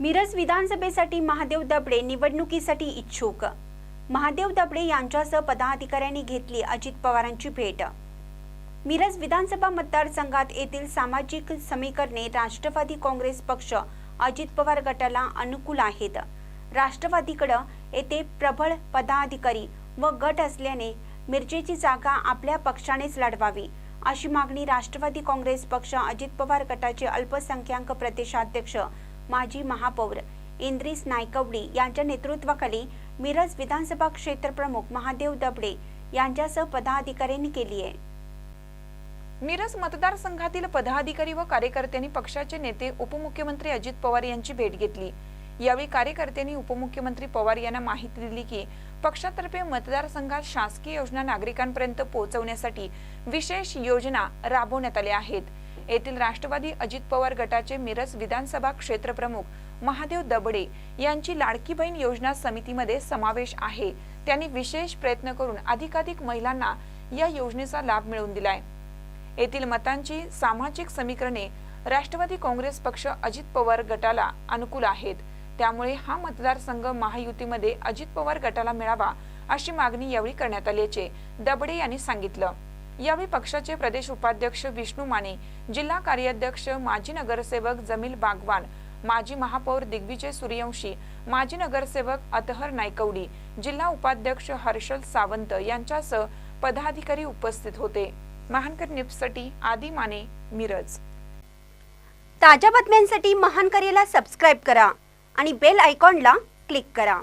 मिरज विधानसभेसाठी महादेव दबडे निवडणुकीसाठी इच्छुक. महादेव दबडे यांच्यासह पदाधिकाऱ्यांनी घेतली अजित पवारांची भेट. मिरज विधानसभा मतदारसंघात येथील सामाजिक समीकरणे राष्ट्रवादी काँग्रेस पक्ष अजित पवार गटाला अनुकूल आहेत. राष्ट्रवादीकडं येथे प्रबळ पदाधिकारी व गट असल्याने मिरजेची जागा आपल्या पक्षानेच लढवावी अशी मागणी राष्ट्रवादी काँग्रेस पक्ष अजित पवार गटाचे अल्पसंख्याक प्रदेशाध्यक्ष माजी महापौर इंद्रिस नायकवडी यांच्या नेतृत्वाखाली मिरज विधानसभा क्षेत्र प्रमुख महादेव दबडे यांच्यासह पदाधिकाऱ्यांनी केली आहे. मिरज मतदारसंघातील पदाधिकारी व कार्यकर्त्यांनी पक्षाचे नेते उपमुख्यमंत्री अजित पवार यांची भेट घेतली. यावेळी कार्यकर्त्यांनी उपमुख्यमंत्री पवार यांना माहिती दिली की पक्षातर्फे मतदारसंघात शासकीय योजना नागरिकांपर्यंत पोहोचवण्यासाठी विशेष योजना राबवण्यात आल्या आहेत. येथील राष्ट्रवादी अजित पवार गटाचे मिरज विधानसभा क्षेत्रप्रमुख महादेव दबडे यांची लाडकी बहीण योजना समितीमध्ये समावेश आहे. त्यांनी विशेष प्रयत्न करून अधिकाधिक महिलांना या योजनेचा लाभ मिळवून दिलाय. येथील मतांची सामाजिक समीकरणे राष्ट्रवादी काँग्रेस पक्ष अजित पवार गटाला अनुकूल आहेत. त्यामुळे हा मतदारसंघ महायुतीमध्ये अजित पवार गटाला मिळावा अशी मागणी यावेळी करण्यात आल्याचे दबडे यांनी सांगितलं. यावेळी पक्षाचे प्रदेश उपाध्यक्ष विष्णू माने जिल्हा कार्याध्यक्ष माजी नगरसेवक जमील बागवान माजी महापौर दिग्विजय सूर्यवंशी माजी नगरसेवक अतहर नायकवडी जिल्हा उपाध्यक्ष हर्षल सावंत यांच्यासह पदाधिकारी उपस्थित होते. महानकर न्यूजसाठी आदी माने मिरज. ताज्या बातम्यांसाठी महानकरेला सबस्क्राईब करा आणि बेल आयकॉनला क्लिक करा.